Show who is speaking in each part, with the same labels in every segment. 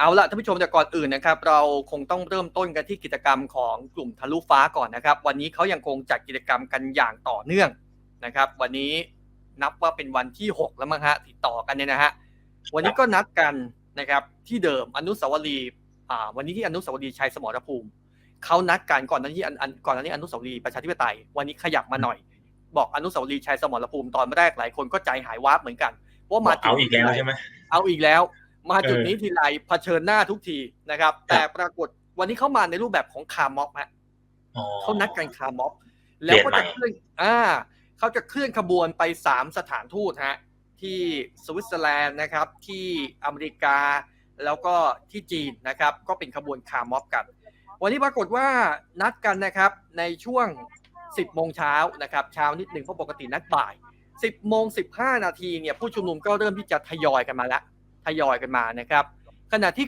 Speaker 1: เอาละท่านผู้ชมแต่ก่อนอื่นนะครับ เราคงต้องเริ่มต้นกันที่กิจกรรมของกลุ่มทะลุฟ้าก่อนนะครับ วันนี้เขายังคงจัดกิจกรรมกันอย่างต่อเนื่องนะครับ วันนี้นับว่าเป็นวันที่ 6 แล้วมั้งฮะติดต่อกันเนี่ยนะฮะวันนี้ก็นัดกันนะครับที่เดิมอนุสาวรีย์อ่าวันนี้ที่อนุสาวรีย์ชัยสมรภูมิเขานัดกันก่อนหน้านี้อันอันก่อนหน้านี้อนุสาวรีย์ประชาธิปไตย วันนี้ขยับมาหน่อย บอกอนุสาวรีย์ชัยสมรภูมิตอนแรกหลายคนก็ใจหายวาบเหมือนกันว่ามาจุด
Speaker 2: เอาอีกแล้วใช่ไหม
Speaker 1: เอาอีกแล้ว มาจุด
Speaker 2: เออ
Speaker 1: นี้ทีไรเผชิญหน้าทุกทีนะครับ แต่ปรากฏวันนี้เขามาในรูปแบบของคาร์ม็อบฮะ
Speaker 2: อ๋อ
Speaker 1: เขานัดกันคาร์ม็อบ แล้วก็
Speaker 2: เปลี่
Speaker 1: จะ
Speaker 2: ยนใหม่
Speaker 1: เคลื่อนอ่าเขาจะเคลื่อนขบวนไปสามสถานทูตฮะที่สวิตเซอร์แลนด์นะครับ ที่อเมริกาแล้วก็ที่จีนนะครับ ก็เป็นขบวนคาร์ม็อบกัน วันนี้ปรากฏว่านัดกันนะครับในช่วง 10โมงเช้านะครับเช้านิดหนึ่งเพราะปกตินัดบ่าย 10โมง15 นาทีเนี่ยผู้ชุมนุมก็เริ่มที่จะทยอยกันมาแล้ว ทยอยกันมานะครับ ขณะที่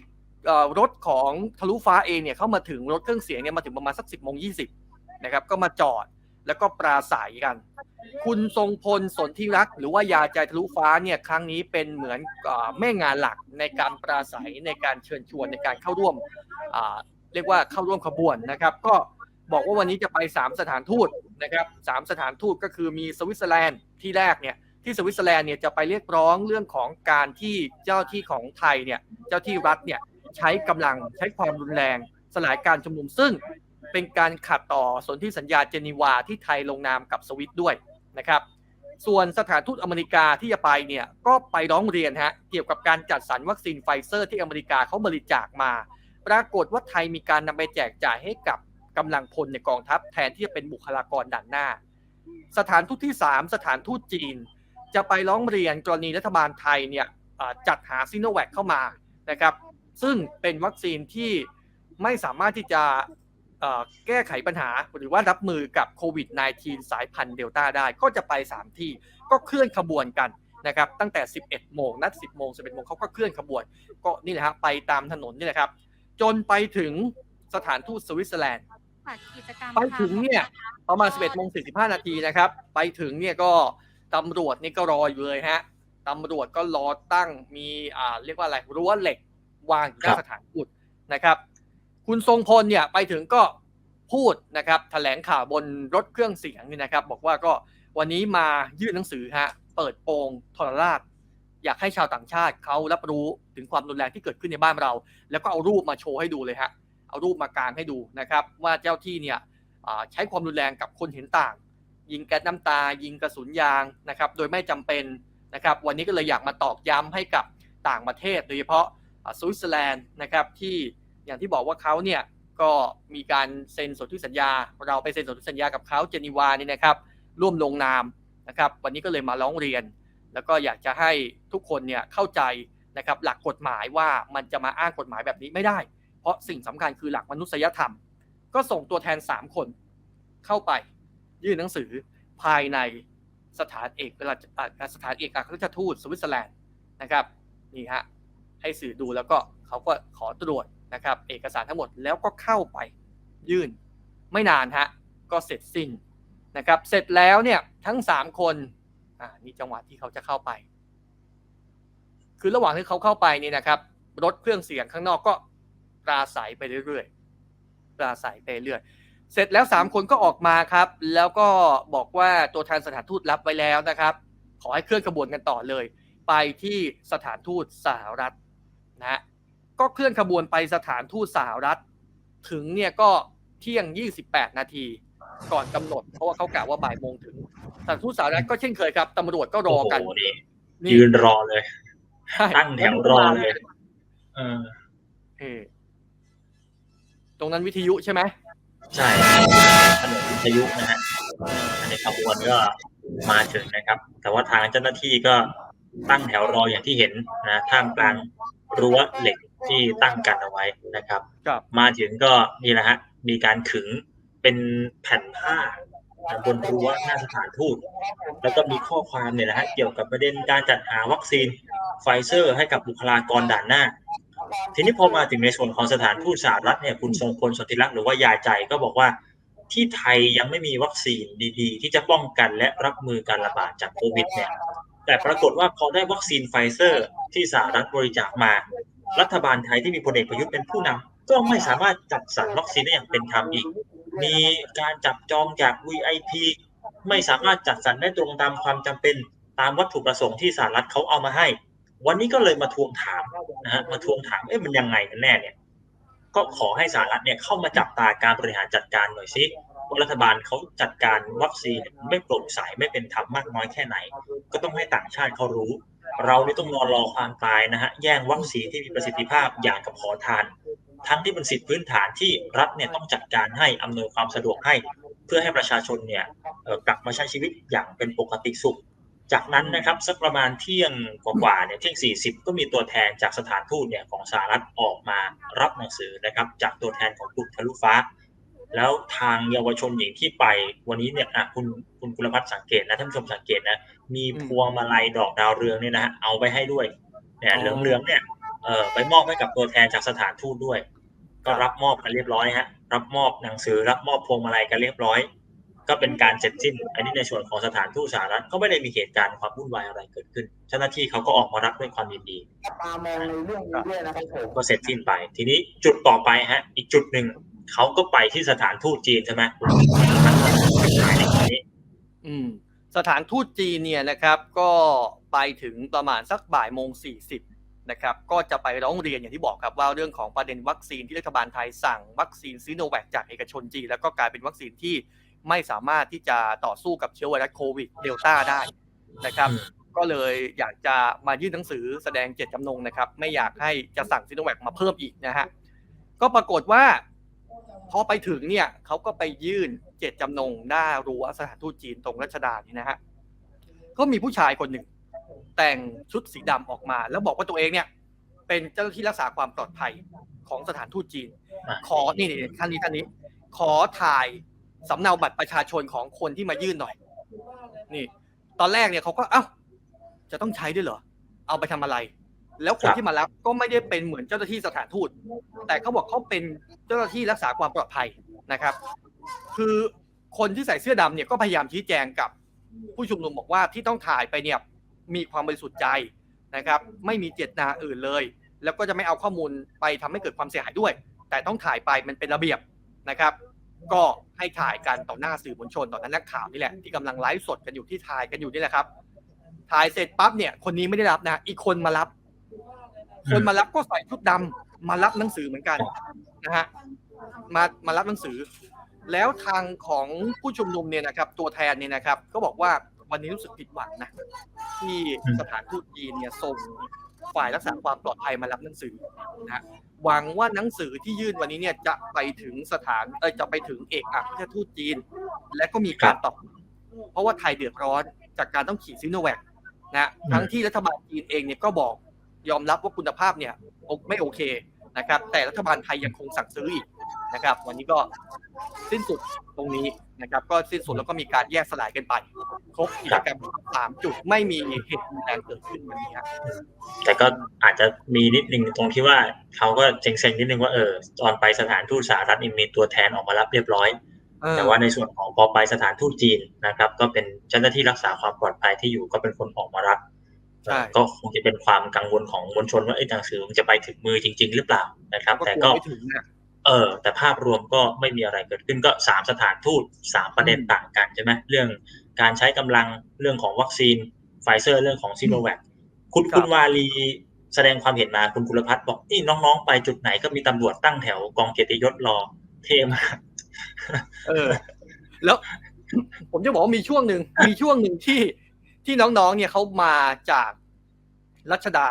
Speaker 1: รถของทะลุฟ้าเองเนี่ยเข้ามาถึงรถเครื่องเสียงเนี่ยมาถึงประมาณสัก10โมง20นะครับก็มาจอดแล้วก็ปราศัยกัน คุณทรงพลสนธิรัก หรือว่ายาใจทะลุฟ้าเนี่ยครั้งนี้เป็นเหมือนอแม่งานหลักในการปราศัยในการเชิญชวนในการเข้าร่วมเรียกว่าเข้าร่วมขบวนนะครับ ก็บอกว่าวันนี้จะไป 3 สถานทูตนะครับสามสถานทูตก็คือมีสวิตเซอร์แลนด์ที่แรกเนี่ย ที่สวิตเซอร์แลนด์เนี่ยจะไปเรียกร้องเรื่องของการที่เจ้าที่ของไทยเนี่ยเจ้าที่รัฐเนี่ยใช้กำลังใช้ความรุนแรง สลายการชุมนุมซึ่งเป็นการขัดต่อสนธิสัญญาเจนีวาที่ไทยลงนามกับสวิตด้วยนะครับ ส่วนสถานทูตอเมริกาที่จะไปเนี่ยก็ไปร้องเรียนฮะเกี่ยวกับการจัดสรรวัคซีนไฟเซอร์ที่อเมริกาเขาบริจาคมา ปรากฏว่าไทยมีการนำไปแจกจ่ายให้กับกำลังพลในกองทัพแทนที่จะเป็นบุคลากรด่านหน้า สถานทูตที่ 3 สถานทูตจีน จะไปร้องเรียนกรณีรัฐบาลไทยเนี่ยอ่าจัดหาซิโนแวคเข้ามานะครับ ซึ่งเป็นวัคซีนที่ไม่สามารถที่จะเอ่อแก้ไขปัญหาหรือว่ารับมือกับโควิด -19 สายพันธุ์เดลต้าได้ก็จะไป 3 ที่ก็เคลื่อนขบวนกันนะครับ ตั้งแต่ 11 โมงนัด 10 โมง 11 โมงเขาก็เคลื่อนขบวน ก็นี่แหละฮะไปตามถนนนี่แหละครับ จนไปถึงสถานทูตสวิตเซอร์แลนด์
Speaker 3: ค่ะกิจกรรม
Speaker 1: ไปถึงเนี่ยประมาณ 11 โมง 45 นาทีนะครับ ไปถึงเนี่ยก็ ตำรวจนี่ก็รออยู่เลยฮะตำรวจก็รอตั้งมีอ่าเรียกว่าอะไรรั้วเหล็กวางอยู่หน้าสถานทูตนะครับ คุณทรงพลเนี่ยไปถึงก็พูดนะครับแถลงข่าวบนรถเครื่องเสียงนี่นะครับ บอกว่าก็วันนี้มายื่นหนังสือฮะเปิดโปงทรราช อยากให้ชาวต่างชาติเขารับรู้ถึงความรุนแรงที่เกิดขึ้นในบ้านเรา แล้วก็เอารูปมาโชว์ให้ดูเลยฮะเอารูปมากางให้ดูนะครับ ว่าเจ้าที่เนี่ยใช้ความรุนแรงกับคนเห็นต่าง ยิงแก๊สน้ำตา ยิงกระสุนยางนะครับโดยไม่จำเป็นนะครับวันนี้ก็เลยอยากมาตอกย้ำให้กับต่างประเทศ โดยเฉพาะสวิตเซอร์แลนด์นะครับที่อย่างที่บอกว่าเขาเนี่ยก็มีการเซ็นสนธิสัญญา เราไปเซ็นสนธิสัญญากับเขาเจนีวานี่นะครับร่วมลงนามนะครับวันนี้ก็เลยมาร้องเรียน แล้วก็อยากจะให้ทุกคนเนี่ยเข้าใจนะครับหลักกฎหมายว่ามันจะมาอ้างกฎหมายแบบนี้ไม่ได้ เพราะสิ่งสำคัญคือหลักมนุษยธรรม ก็ส่งตัวแทน 3 คนเข้าไป ยื่นหนังสือภายในสถานเอกราชอ่าสถานเอกอัครราชทูตสวิตเซอร์แลนด์นะครับนี่ฮะให้สื่อดูแล้วก็เขาก็ขอตรวจนะครับ เอกสารทั้งหมดแล้วก็เข้าไปยื่นไม่นานฮะก็เสร็จสิ้นนะครับ เสร็จแล้วเนี่ยทั้ง 3 คนอ่านี่จังหวะที่เขาจะเข้าไป คือระหว่างที่เขาเข้าไปนี่นะครับ รถเครื่องเสียงข้างนอกก็ปราศัยไปเรื่อยๆปราศัยไปเรื่อย เสร็จแล้วสามคนก็ออกมาครับ แล้วก็บอกว่าตัวแทนสถานทูตรับไว้แล้วนะครับ ขอให้เคลื่อนกระบวนกันต่อเลย ไปที่สถานทูตสหรัฐนะฮะก็เคลื่อนขบวนไปสถานทูตสหรัฐ ถึงเนี่ยก็เที่ยง 28 นาทีก่อนกำหนด เพราะว่าเขากะว่าบ่ายโมงถึงสถานทูตสหรัฐก็เช่นเคยครับตำรวจก็รอกัน
Speaker 2: โโหนี่
Speaker 1: นี่
Speaker 2: ยืนรอเลย
Speaker 1: ใช่
Speaker 2: ตั้งแถวรอเลยเออ
Speaker 1: เออตรงนั้นวิทยุใช่ไหม
Speaker 2: ใช่ถนนวิทยุนะฮะอันนี้ขบวนก็มาถึงนะครับ แต่ว่าทางเจ้าหน้าที่ก็ตั้งแถวรออย่างที่เห็นนะท่ามกลางรั้วเหล็กที่ตั้งกันเอาไว้นะครับ
Speaker 1: กับ
Speaker 2: มาถึงก็นี่แหละฮะมีการขึงเป็นแผ่นผ้าบนรั้วหน้าสถานทูตแล้วก็มีข้อความเนี่ยนะฮะเกี่ยวกับประเด็นการจัดหาวัคซีนไฟเซอร์ให้กับบุคลากรด่านหน้า ทีนี้พอมาถึงในส่วนของสถานทูตสหรัฐเนี่ยคุณทรงพลสนธิรักษ์หรือว่ายายใจก็บอกว่าที่ไทยยังไม่มีวัคซีนดีๆ ที่จะป้องกันและรับมือการระบาดจากโควิดเนี่ยแต่ปรากฏว่าพอได้วัคซีนไฟเซอร์ที่สหรัฐบริจาคมา รัฐบาลไทยที่มีพลเอกประยุทธ์เป็นผู้นำก็ไม่สามารถจัดสรรวัคซีนได้อย่างเป็นธรรมอีก มีการจับจองจาก VIP ไม่สามารถจัดสรรได้ตรงตามความจำเป็นตามวัตถุประสงค์ที่สหรัฐเขาเอามาให้ วันนี้ก็เลยมาทวงถามนะฮะมาทวงถามเอ๊ะมันยังไงกันแน่เนี่ย ก็ขอให้สหรัฐเนี่ยเข้ามาจับตาการบริหารจัดการหน่อยสิว่ารัฐบาลเขาจัดการวัคซีนไม่โปร่งใสไม่เป็นธรรมมากน้อยแค่ไหน ก็ต้องให้ต่างชาติเขารู้ เรานี่ต้องนอนรอความตายนะฮะแย่งวัคซีนที่มีประสิทธิภาพอย่างกับขอทาน ทั้งที่เป็นสิทธิพื้นฐานที่รัฐเนี่ยต้องจัดการให้อำนวยความสะดวกให้ เพื่อให้ประชาชนเนี่ยกลับมาใช้ชีวิตอย่างเป็นปกติสุข จากนั้นนะครับสักประมาณเที่ยงกว่าๆเนี่ยเที่ยง 40 ก็มีตัวแทนจากสถานทูตเนี่ยของสหรัฐออกมารับหนังสือนะครับจากตัวแทนของกลุ่มทะลุฟ้า แล้วทางเยาวชนหญิงที่ไปวันนี้เนี่ยอะคุณคุณกุลพัฒน์สังเกตนะท่านผู้ชมสังเกตนะมีพวงมาลัยดอกดาวเรืองเนี่ยนะฮะเอาไปให้ด้วยเนี่ยเหลืองๆเนี่ยเออไปมอบให้กับตัวแทนจากสถานทูตด้วย ก็รับมอบกันเรียบร้อยฮะรับมอบหนังสือรับมอบพวงมาลัยกันเรียบร้อย ก็เป็นการเสร็จสิ้น อันนี้ในส่วนของสถานทูตสหรัฐก็ไม่ได้มีเหตุการณ์ความวุ่นวายอะไรเกิดขึ้น เจ้าหน้าที่เขาก็ออกมารับด้วยความยินดี
Speaker 3: ตามองในเรื่องนี้ด้วยนะครับผม
Speaker 2: ก็เสร็จสิ้นไป ทีนี้จุดต่อไปฮะ อีกจุดหนึ่งเขาก็ไปที่สถานทูตจีนใช่ไหมในนี้
Speaker 1: อืมสถานทูตจีนเนี่ยนะครับ ก็ไปถึงประมาณสักบ่ายโมงสี่สิบนะครับก็จะไปร้องเรียนอย่างที่บอกครับว่าเรื่องของประเด็นวัคซีนที่รัฐบาลไทยสั่งวัคซีนซีโนแวคจากเอกชนจีนแล้วก็กลายเป็นวัคซีนที่ ไม่สามารถที่จะต่อสู้กับเชื้อไวรัสโควิดเดลต้าได้นะครับ
Speaker 2: อืม
Speaker 1: ก็เลยอยากจะมายื่นหนังสือแสดงเจตจำนงนะครับ ไม่อยากให้จะสั่งซีโนแวคมาเพิ่มอีกนะฮะก็ปรากฏว่าพอไปถึงเนี่ยเขาก็ไปยื่นเจตจำนงหน้ารั้วสถานทูตจีนตรงรัชดานี่นะฮะก็มีผู้ชายคนหนึ่งแต่งชุดสีดำออกมา แล้วบอกว่าตัวเองเนี่ย เป็นเจ้าหน้าที่รักษาความปลอดภัยของสถานทูตจีน
Speaker 2: อะ
Speaker 1: ขอนี่นี่ท่านนี้ท่านนี้ ขอถ่าย สำเนาบัตรประชาชนของคนที่มายื่นหน่อย นี่ ตอนแรกเนี่ยเขาก็เอ้าจะต้องใช้ด้วยเหรอ เอาไปทำอะไร แล้วคนที่มารับก็ไม่ได้เป็นเหมือนเจ้าหน้าที่สถานทูต แต่เขาบอกเขาเป็นเจ้าหน้าที่รักษาความปลอดภัยนะครับ คือคนที่ใส่เสื้อดำเนี่ยก็พยายามชี้แจงกับผู้ชุมนุมบอกว่าที่ต้องถ่ายไปเนี่ยมีความบริสุทธิ์ใจนะครับ ไม่มีเจตนาอื่นเลย แล้วก็จะไม่เอาข้อมูลไปทำให้เกิดความเสียหายด้วย แต่ต้องถ่ายไปมันเป็นระเบียบนะครับ ก็ให้ถ่ายกันต่อหน้าสื่อมวลชนต่อหน้านักข่าวนี่แหละที่กำลังไลฟ์สดกันอยู่ที่ถ่ายกันอยู่นี่แหละครับ ถ่ายเสร็จปั๊บเนี่ย คนนี้ไม่ได้รับนะ อีกคนมารับ คนมารับก็ใส่ชุดดำมารับหนังสือเหมือนกันนะฮะมามารับหนังสือ แล้วทางของผู้ชุมนุมเนี่ยนะครับ ตัวแทนเนี่ยนะครับ ก็บอกว่าวันนี้รู้สึกผิดหวังนะที่สถานทูตจีนเนี่ยส่งฝ่ายรักษาความปลอดภัยมารับหนังสือนะฮะ หวังว่าหนังสือที่ยื่นวันนี้เนี่ยจะไปถึงสถานเออจะไปถึงเอกอัครราชทูตจีน และก็มีการตอบเพราะว่าไทยเดือดร้อนจากการต้องฉีดซิโนแวคนะทั้งที่รัฐบาลจีนเองเนี่ยก็บอกยอมรับว่าคุณภาพเนี่ยไม่โอเคนะครับ แต่รัฐบาลไทยยังคงสั่งซื้ออีก นะครับ วันนี้ก็สิ้นสุดตรงนี้นะครับ ก็สิ้นสุดแล้วก็มีการแยกสลายกันไป ครบกิจกรรมสามจุดไม่มีเหตุรุนแรงเกิดขึ้นวันนี้ครับ
Speaker 2: แต่ก็อาจจะมีนิดนึงตรงที่ว่าเขาก็เซ็งๆนิดนึงว่าเออตอนไปสถานทูตสหรัฐนี่มีตัวแทนออกมารับเรียบร้อยแต่ว่าในส่วนของพอไปสถานทูตจีนนะครับ ก็เป็นเจ้าหน้าที่รักษาความปลอดภัยที่อยู่ก็เป็นคนออกมารับ
Speaker 1: ใช่
Speaker 2: ก็คงจะเป็นความกังวลของมวลชนว่าไอ้ยหนังสือมันจะไปถึงมือจริง ๆ หรือเปล่านะครับ
Speaker 1: ก็
Speaker 2: แต่
Speaker 1: ก ลัว
Speaker 2: ก็
Speaker 1: ไม่ถึงนะ
Speaker 2: เออแต่ภาพรวมก็ไม่มีอะไรเกิดขึ้นก็สามสถานทูตสามประเด็น
Speaker 1: อืม
Speaker 2: ต่างกันใช่ไหมเรื่องการใช้กำลังเรื่องของวัคซีนไฟเซอร์เรื่องของซีโนแวคคุณ
Speaker 1: ครับ
Speaker 2: คุณวาลีแสดงความเห็นมาคุณกุลพัฒน์บอกนี่น้องๆ ไปจุดไหนก็มีตำรวจตั้งแถวกองเกียรติยศรอเท่มาก
Speaker 1: เออ แล้วผมจะบอกว่ามีช่วงหนึ่งมีช่วงหนึ่งที่ที่น้องๆ เนี่ยเขามาจากรัชดา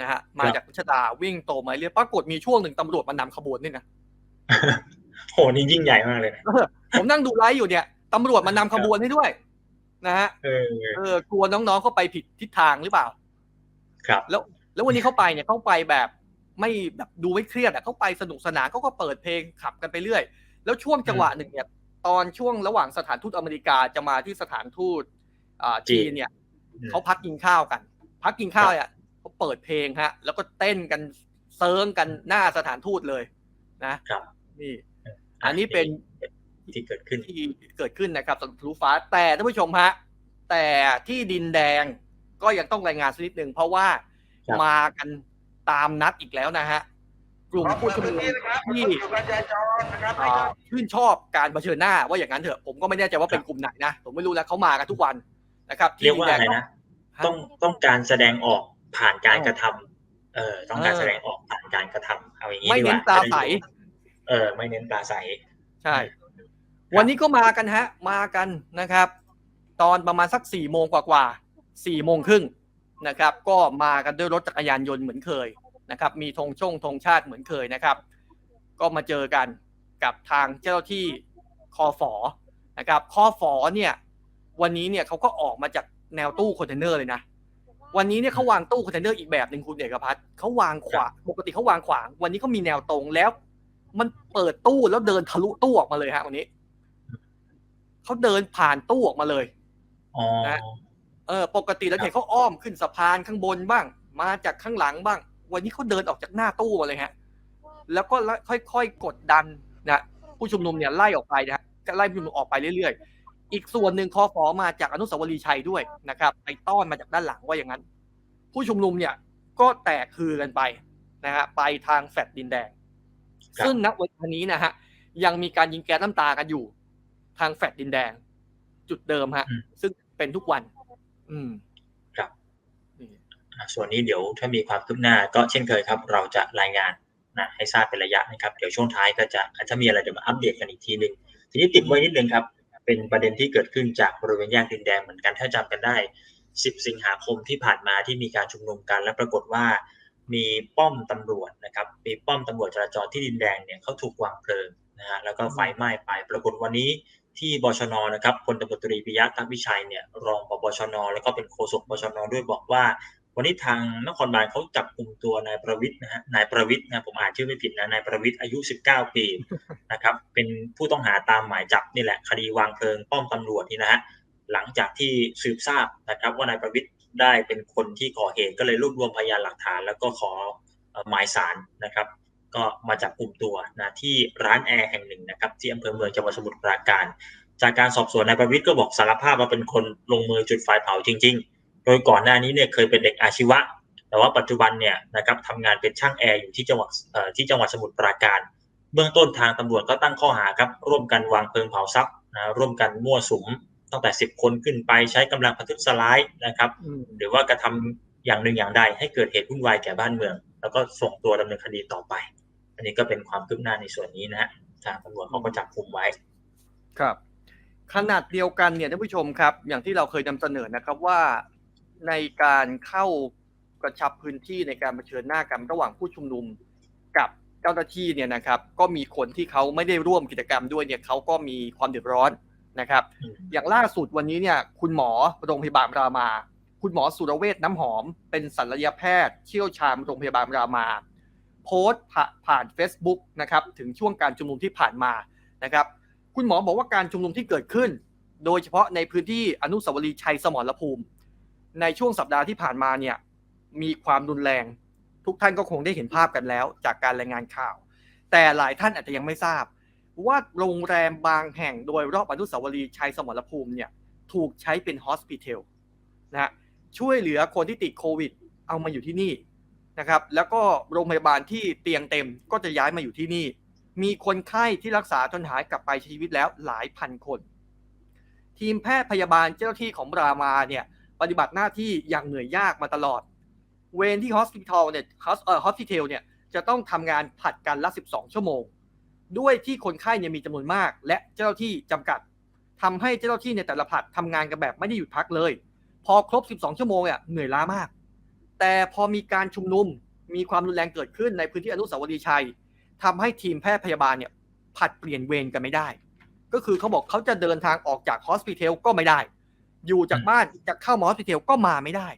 Speaker 1: นะฮะมาจากรัชดาวิ่งโตมาเรื่อยปรากฏมีช่วงหนึ่งตำรวจมานำขบวนด้วยนะ
Speaker 2: โหนี่ยิ่งใหญ่มากเลยนะ
Speaker 1: เออผมนั่งดูไลฟ์อยู่เนี่ยตำรวจมานำขบวนให้ด้วย นะฮะ
Speaker 2: เออ
Speaker 1: เออกลัวน้องๆเขาไปผิดทิศทางหรือเปล่า
Speaker 2: ครับ
Speaker 1: แล้ว แล้ววันนี้เขาไปเนี่ยเขาไปแบบไม่แบบดูไม่เครียดอะเขาไปสนุกสนานเขาก็เปิดเพลงขับกันไปเรื่อย แล้วช่วงจังหวะหนึ่งเนี่ยตอนช่วงระหว่างสถานทูตอเมริกาจะมาที่สถานทูตอ่าจีนเนี่ย
Speaker 2: อืม
Speaker 1: เขาพักกินข้าวกัน พักกินข้าวเนี่ยเขาเปิดเพลงฮะ แล้วก็เต้นกันเซิร์งกันหน้าสถานทูตเลย นะครับ นี่ อันนี้เป็น
Speaker 2: ที่เกิดขึ้น
Speaker 1: ที่เกิดขึ้นนะครับสำหรับทะลุฟ้าแต่ท่านผู้ชมฮะแต่ที่ดินแดงก็ยังต้องรายงานสักนิดหนึ่งเพราะว่า
Speaker 2: ครับ
Speaker 1: มากันตามนัดอีกแล้วนะฮะกลุ่มผู้ชุมนุมที่อ่าชื่นชอบการเผชิญหน้าว่าอย่างนั้นเถอะผมก็ไม่แน่ใจว่าเป็นกลุ่มไหนนะผมไม่รู้แล้วเขามากันทุกวันนะครับที่
Speaker 2: เรียกว่าอะไร
Speaker 1: ดิแด
Speaker 2: นะต้องต้องการแสดงออกผ่านการกระทำเออต้องการ
Speaker 1: เออ
Speaker 2: แสดงออกผ่านการกระทำเอาอย่างนี้
Speaker 1: ไม่
Speaker 2: ดีก
Speaker 1: เน้
Speaker 2: ว่าน
Speaker 1: ปลาใส
Speaker 2: เออไม่เน้นปลาใส
Speaker 1: ใช่ วันนี้ก็มากันฮะ มากันนะครับ ตอนประมาณสักสี่โมงกว่าๆสี่โมงครึ่งนะครับ ก็มากันด้วยรถจักรยานยนต์เหมือนเคยนะครับ มีธงช่งธงชาติเหมือนเคยนะครับ ก็มาเจอกันกับทางเจ้าหน้าที่คอฝอนะครับคอฝอเนี่ย วันนี้เนี่ยเขาก็ออกมาจากแนวตู้คอนเทนเนอร์เลยนะวันนี้เนี่ยเขาวางตู้คอนเทนเนอร์อีกแบบหนึ่งคุณเอกพัฒน์เขาวางขวางปกติเขาวางขวาง วันนี้เขามีแนวตรงแล้ว มันเปิดตู้แล้วเดินทะลุตู้ออกมาเลยฮะวันนี้เขาเดินผ่านตู้ออกมาเลย
Speaker 2: อ๋อ
Speaker 1: นะเออ ปกติแล้วเห็นเขาอ้อมขึ้นสะพานข้างบนบ้าง มาจากข้างหลังบ้าง วันนี้เขาเดินออกจากหน้าตู้มาเลยฮะ แล้วก็ค่อยๆกดดันนะผู้ชุมนุมเนี่ยไล่ออกไปนะฮะก็ไล่ผู้ชุมนุมออกไปเรื่อยๆ อีกส่วนหนึ่งคอฟอมาจากอนุสาวรีย์ชัยด้วยนะครับ ไปต้อนมาจากด้านหลังว่าอย่างนั้น ผู้ชุมนุมเนี่ยก็แตกคือกันไปนะฮะไปทางแฟลตดินแดง ซึ่งณวันนี้นะฮะยังมีการยิงแก๊สน้ำตากันอยู่ ทางแฟลตดินแดง จุดเดิมฮะ
Speaker 2: อืม
Speaker 1: ซึ่งเป็นทุกวัน อืม
Speaker 2: ครับ
Speaker 1: นี่
Speaker 2: อะส่วนนี้เดี๋ยวถ้ามีความคืบหน้าก็เช่นเคยครับ เราจะรายงานนะให้ทราบเป็นระยะนะครับ เดี๋ยวช่วงท้ายก็จะถ้ามีอะไรเดี๋ยวมาอัปเดตกันอีกทีหนึ่งทีนี้ติดไว้นิดนึงครับ เป็นประเด็นที่เกิดขึ้นจากบริเวณแยกดินแดงเหมือนกันถ้าจำกันได้ 10 สิงหาคมที่ผ่านมาที่มีการชุมนุมกัน และปรากฏว่า มีป้อมตำรวจนะครับ มีป้อมตำรวจจราจรที่ดินแดงเนี่ยเขาถูกวางเพลิงนะฮะแล้วก็ไฟไหม้ไปปรากฏวันนี้ที่บชนนะครับพลตำรวจตรีปิยะตาวิชัยเนี่ยรองปบชน แล้วก็เป็นโฆษกบชนด้วยบอกว่า วันนี้ทางนครบาลเขาจับกลุ่มตัวนายประวิทย์นะฮะนายประวิทย์นะผมอ่านชื่อไม่ผิดนะนายประวิทย์อายุ 19 ปีนะครับเป็นผู้ต้องหาตามหมายจับนี่แหละคดีวางเพลิงป้อมตำรวจนี่นะฮะหลังจากที่สืบทราบนะครับว่านายประวิทย์ ได้เป็นคนที่ก่อเหตุก็เลยรวบรวมพยานหลักฐาน แล้วก็ขอหมายสารนะครับ ก็มาจับกลุ่มตัวนะที่ร้านแอร์แห่งหนึ่งนะครับ ที่อำเภอเมืองจังหวัดสมุทรปราการ จากการสอบสวนนายประวิทย์ก็บอกสารภาพว่าเป็นคนลงมือจุดไฟเผาจริง ๆ โดยก่อนหน้านี้เนี่ยเคยเป็นเด็กอาชีวะ แต่ว่าปัจจุบันเนี่ยนะครับทำงานเป็นช่างแอร์อยู่ที่จังหวัดที่จังหวัดสมุทรปราการ เบื้องต้นทางตำรวจก็ตั้งข้อหาครับร่วมกันวางเพลิงเผาทรัพย์นะร่วมกันมั่วสุม ตั้งแต่10คนขึ้นไปใช้กำลังประทุษร้ายนะครับ
Speaker 1: อืม
Speaker 2: หรือว่ากระทำอย่างหนึ่งอย่างใดให้เกิดเหตุวุ่นวายแก่บ้านเมือง แล้วก็ส่งตัวดำเนินคดีต่อไป อันนี้ก็เป็นความคืบหน้าในส่วนนี้นะฮะทางตำรวจเขาก็จับกุมไว้
Speaker 1: ครับ ขนาดเดียวกันเนี่ยท่านผู้ชมครับ อย่างที่เราเคยนำเสนอนะครับว่าในการเข้ากระชับพื้นที่ในการเผชิญหน้ากันระหว่างผู้ชุมนุมกับเจ้าหน้าที่เนี่ยนะครับ ก็มีคนที่เขาไม่ได้ร่วมกิจกรรมด้วยเนี่ยเขาก็มีความเดือดร้อน นะครับ
Speaker 2: อืม
Speaker 1: อย่างล่าสุดวันนี้เนี่ยคุณหมอโรงพยาบาลรามา คุณหมอสุรเวชน้ำหอม เป็นศัลยแพทย์เชี่ยวชาญโรงพยาบาลรามา โพสต์ผ่าผ่าน Facebook นะครับถึงช่วงการชุมนุมที่ผ่านมานะครับ คุณหมอบอกว่าการชุมนุมที่เกิดขึ้น โดยเฉพาะในพื้นที่อนุสาวรีย์ชัยสมรภูมิ ในช่วงสัปดาห์ที่ผ่านมาเนี่ยมีความรุนแรง ทุกท่านก็คงได้เห็นภาพกันแล้ว จากการรายงานข่าว แต่หลายท่านอาจจะยังไม่ทราบ ว่าโรงแรมบางแห่งโดยรอบอนุสาวรีย์ชัยสมรภูมิเนี่ยถูกใช้เป็นฮอสพิทอลนะฮะช่วยเหลือคนที่ติดโควิด เอามาอยู่ที่นี่นะครับ แล้วก็โรงพยาบาลที่เตียงเต็มก็จะย้ายมาอยู่ที่นี่ มีคนไข้ที่รักษาจนหายกลับไปชีวิตแล้วหลายพันคน ทีมแพทย์พยาบาลเจ้าหน้าที่ของรามาเนี่ยปฏิบัติหน้าที่อย่างเหนื่อยยากมาตลอด เวรที่ฮอสพิทอลเนี่ยฮอสเอ่อฮอสพิทอลเนี่ยจะต้องทำงานผัดกันละ 12 ชั่วโมง ด้วยที่คนไข้เนี่ยมีจำนวนมาก และเจ้าหน้าที่จำกัดทำให้เจ้าหน้าที่ในแต่ละผัดทำงานกันแบบไม่ได้หยุดพักเลย พอครบ 12 ชั่วโมงเนี่ยเหนื่อยล้ามาก แต่พอมีการชุมนุมมีความรุนแรงเกิดขึ้นในพื้นที่อนุสาวรีย์ชัยทำให้ทีมแพทย์พยาบาลเนี่ยผัดเปลี่ยนเวรกันไม่ได้ ก็คือเขาบอกเขาจะเดินทางออกจากฮอสพิทอลก็ไม่ได้ อยู่จากบ้านจะเข้ามาฮอสพิทอลก็มาไม่ได้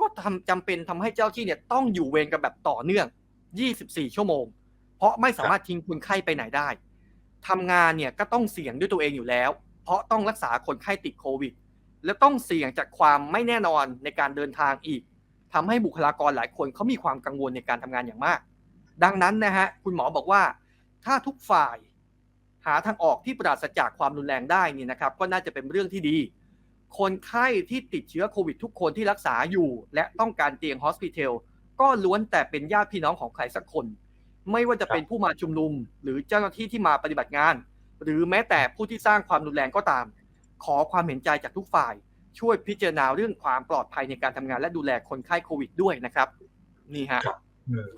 Speaker 1: ก็ทำจำเป็นทำให้เจ้าที่เนี่ยต้องอยู่เวรกันแบบต่อเนื่อง 24 ชั่วโมง เพราะไม่สามารถทิ้งคนไข้ไปไหนได้ทำงานเนี่ยก็ต้องเสี่ยงด้วยตัวเองอยู่แล้ว เพราะต้องรักษาคนไข้ติดโควิด และต้องเสี่ยงจากความไม่แน่นอนในการเดินทางอีกทำให้บุคลากรหลายคนเขามีความกังวลในการทำงานอย่างมาก ดังนั้นนะฮะคุณหมอบอกว่าถ้าทุกฝ่ายหาทางออกที่ปราศจากความรุนแรงได้นี่นะครับก็น่าจะเป็นเรื่องที่ดี คนไข้ที่ติดเชื้อโควิดทุกคนที่รักษาอยู่ และต้องการเตียงฮอสพิทอลก็ล้วนแต่เป็นญาติพี่น้องของใครสักคน ไม่ว่าจะเป็นผู้มาชุมนุม หรือเจ้าหน้าที่ที่มาปฏิบัติงาน หรือแม้แต่ผู้ที่สร้างความรุนแรงก็ตาม ขอความเห็นใจจากทุกฝ่าย ช่วยพิจารณาเรื่องความปลอดภัยในการทำงาน และดูแลคนไข้โควิดด้วยนะครับ นี่ฮะ
Speaker 2: ครับอืม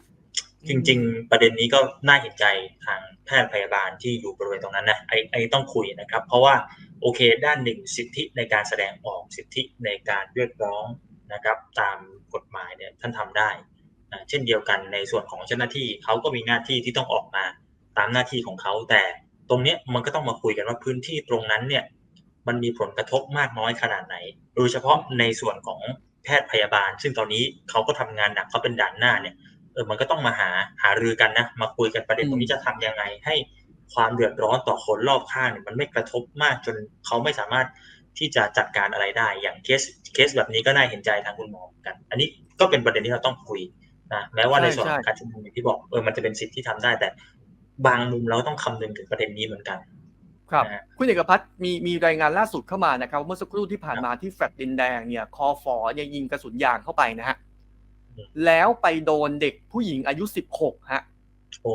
Speaker 2: จริง ๆ ประเด็นนี้ก็น่าเห็นใจทางแพทย์พยาบาลที่อยู่บริเวณตรงนั้นนะไอ้ไอ้ต้องคุยนะครับ เพราะว่าโอเค ด้านหนึ่งสิทธิในการแสดงออกสิทธิในการเรียกร้องนะครับ ตามกฎหมายเนี่ยท่านทำได้อ่า เช่นเดียวกันในส่วนของเจ้าหน้าที่เขาก็มีหน้าที่ที่ต้องออกมาตามหน้าที่ของเขาแต่ตรงนี้มันก็ต้องมาคุยกันว่าพื้นที่ตรงนั้นเนี่ยมันมีผลกระทบมากน้อยขนาดไหน โดยเฉพาะในส่วนของแพทย์พยาบาล ซึ่งตอนนี้เขาก็ทำงานหนักเขาเป็นด่านหน้าเนี่ยเออมันก็ต้องมาหาหารือกันนะมาคุยกันประเด็นตรงนี้จะทำยังไง ให้ความเดือดร้อนต่อคนรอบข้างเนี่ยมันไม่กระทบมากจนเขาไม่สามารถที่จะจัดการอะไรได้ อย่างเคสเคสแบบนี้ก็น่าเห็นใจทางคุณหมอเหมือนกัน อันนี้ก็เป็นประเด็นที่เราต้องคุย นะแม้ว่าในส่วนของการชุมนุมอย่างที่บอกเออมันจะเป็นสิทธิ์ที่ทำได้ แต่บางมุมเราต้องคำนึงถึงประเด็นนี้เหมือนกัน
Speaker 1: ครับ
Speaker 2: นะฮะ
Speaker 1: คุณเอกพัฒน์มีมีรายงานล่าสุดเข้ามานะครับเมื่อสักครู่ที่ผ่านมาที่แฟลตดินแดงเนี่ยคอฟอเนี่ยยิงกระสุนยางเข้าไปนะฮะ
Speaker 2: อืม
Speaker 1: แล้วไปโดนเด็กผู้หญิงอายุ16ฮะ
Speaker 2: โอ้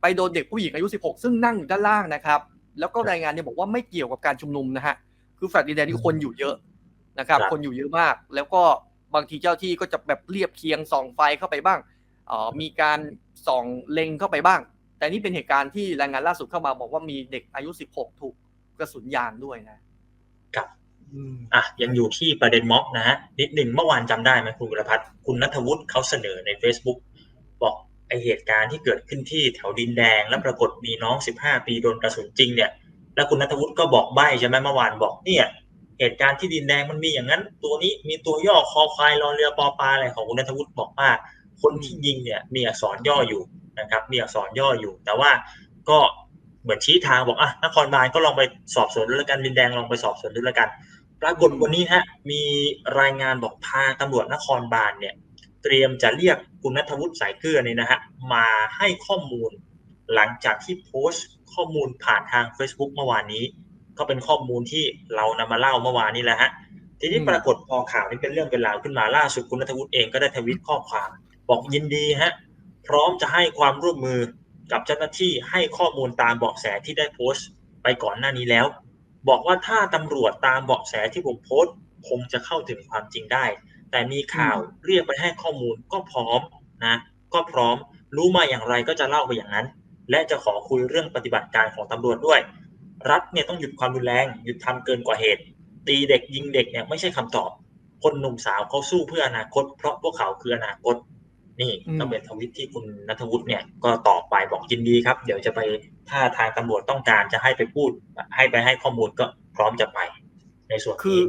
Speaker 1: ไปโดนเด็กผู้หญิงอายุ16ซึ่งนั่งอยู่ด้านล่างนะครับ แล้วก็รายงานเนี่ยบอกว่าไม่เกี่ยวกับการชุมนุมนะฮะคือแฟลตดินแดงนี่คนอยู่เยอะนะครับ
Speaker 2: ครับ
Speaker 1: คนอยู่เยอะมาก แล้วก็ บางทีเจ้าที่ก็จะแบบเรียบเคียงส่องไฟเข้าไปบ้างเอ่อมีการส่องเล็งเข้าไปบ้าง แต่นี่เป็นเหตุการณ์ที่รายงานล่าสุดเข้ามาบอกว่ามีเด็กอายุ 16 ถูกกระสุนยางด้วยนะ
Speaker 2: กับ
Speaker 1: อืม
Speaker 2: อะยังอยู่ที่ประเด็นม็อบนะฮะนิดหนึ่งเมื่อวานจำได้ไหมคุณกุลพัฒน์คุณนัทวุฒิเขาเสนอใน Facebook บอกไอเหตุการณ์ที่เกิดขึ้นที่แถวดินแดง แล้วปรากฏมีน้อง 15 ปีโดนกระสุนจริงเนี่ย แล้วคุณนัทวุฒิก็บอกใบ้ใช่ไหมเมื่อวานบอกเนี่ย เหตุการณ์ที่ดินแดงมันมีอย่างนั้น ตัวนี้มีตัวย่อคอควายรอเรือปอปลาอะไรของคุณนัทวุฒิบอกว่า คนที่ยิงเนี่ยมีอักษรย่ออยู่นะครับ มีอักษรย่ออยู่ แต่ว่าก็เหมือนชี้ทางบอกอะนครบาลก็ลองไปสอบสวนดูแล้วกันดินแดงลองไปสอบสวนดูแล้วกันปรากฏวันนี้ฮะมีรายงานบอกทางตำรวจนครบาลเนี่ย เตรียมจะเรียกคุณนัทวุฒิสายเกลือเนี่ยนะฮะมาให้ข้อมูลหลังจากที่โพสต์ข้อมูลผ่านทาง Facebook เมื่อวานนี้ ก็เป็นข้อมูลที่เรานำมาเล่าเมื่อวานนี้แหละฮะทีนี้
Speaker 1: อืม
Speaker 2: ปรากฏพอข่าวนี้เป็นเรื่องเป็นราวขึ้นมาล่าสุดคุณนัทวุฒิเองก็ได้ทวิตข้อความ บอกยินดีฮะพร้อมจะให้ความร่วมมือกับเจ้าหน้าที่ให้ข้อมูลตามเบาะแสที่ได้โพสต์ไปก่อนหน้านี้แล้ว บอกว่าถ้าตำรวจตามเบาะแสที่ผมโพสต์คงจะเข้าถึงความจริงได้ แต่มีข่าวเรียกไปให้ข้อมูลก็พร้อมนะก็พร้อมรู้มาอย่างไรก็จะเล่าไปอย่างนั้น และจะขอคุยเรื่องปฏิบัติการของตำรวจด้วย รัฐเนี่ยต้องหยุดความรุนแรง หยุดทำเกินกว่าเหตุ ตีเด็กยิงเด็กเนี่ยไม่ใช่คำตอบ คนหนุ่มสาวเขาสู้เพื่ออนาคต เพราะพวกเขาคืออนาคต นี่
Speaker 1: อืม
Speaker 2: ก็เป็นทวิตที่คุณนัทวุฒิเนี่ยก็ตอบไปบอกยินดีครับ เดี๋ยวจะไปถ้าทางตำรวจต้องการจะให้ไปพูด ให้ไปให้ข้อมูลก็พร้อมจะไป ในส่วน
Speaker 1: คือ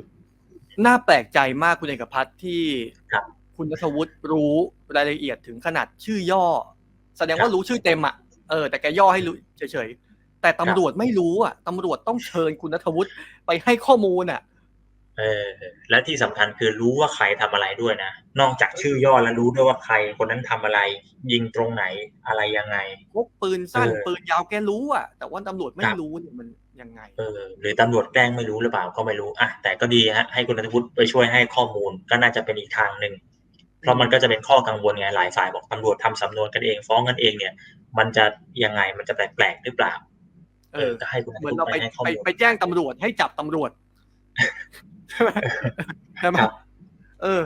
Speaker 2: นี้
Speaker 1: น่าแปลกใจมากคุณเอกพัฒน์ที่
Speaker 2: ครับ
Speaker 1: คุณนัทวุฒิรู้รายละเอียดถึงขนาดชื่อย่อ แสดง
Speaker 2: ครั
Speaker 1: ว่า
Speaker 2: บ
Speaker 1: รู้ชื่อเต็มอะเออแต่แกย่อให้รู้เฉยๆ แต่ตำรวจไม่รู้อะตำรวจต้องเชิญคุณนัทวุฒิไปให้ข้อมูลอะ
Speaker 2: เออ และที่สำคัญคือรู้ว่าใครทำอะไรด้วยนะ นอกจากชื่อย่อแล้วรู้ด้วยว่าใครคนนั้นทำอะไร ยิงตรงไหนอะไรยังไง
Speaker 1: พกปืนสั้น
Speaker 2: เออ
Speaker 1: ปืนยาวแกรู้อะ แต่ว่าตำรวจไม่
Speaker 2: ครับ
Speaker 1: รู้เนี่ยมันยังไง
Speaker 2: เออ หรือตำรวจแกล้งไม่รู้หรือเปล่าก็ไม่รู้อะแต่ก็ดีฮะให้คุณนัทวุฒิไปช่วยให้ข้อมูลก็น่าจะเป็นอีกทางหนึ่งเพราะมันก็จะเป็นข้อกังวลไงหลายฝ่ายบอกตำรวจทำสำนวนกันเองฟ้องกันเองเนี่ย มันจะยังไงมันจะแปลกๆหรือเปล่า
Speaker 1: เออ
Speaker 2: ก็ให้คุณนัท
Speaker 1: เหมือน
Speaker 2: วุฒิ
Speaker 1: เรา
Speaker 2: ไป
Speaker 1: ไป
Speaker 2: ให้ข้อ
Speaker 1: ไป
Speaker 2: มูล
Speaker 1: ไปแจ้งตำรวจให้จับตำรวจใช่ไหมใช่ไหม
Speaker 2: ครับ
Speaker 1: เออ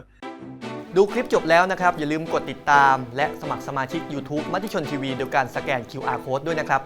Speaker 1: ดูคลิปจบแล้วนะครับ อย่าลืมกดติดตาม และสมัครสมาชิก YouTube มัติชนทีวีโดยการสแกน QR Code ด้วยนะครับ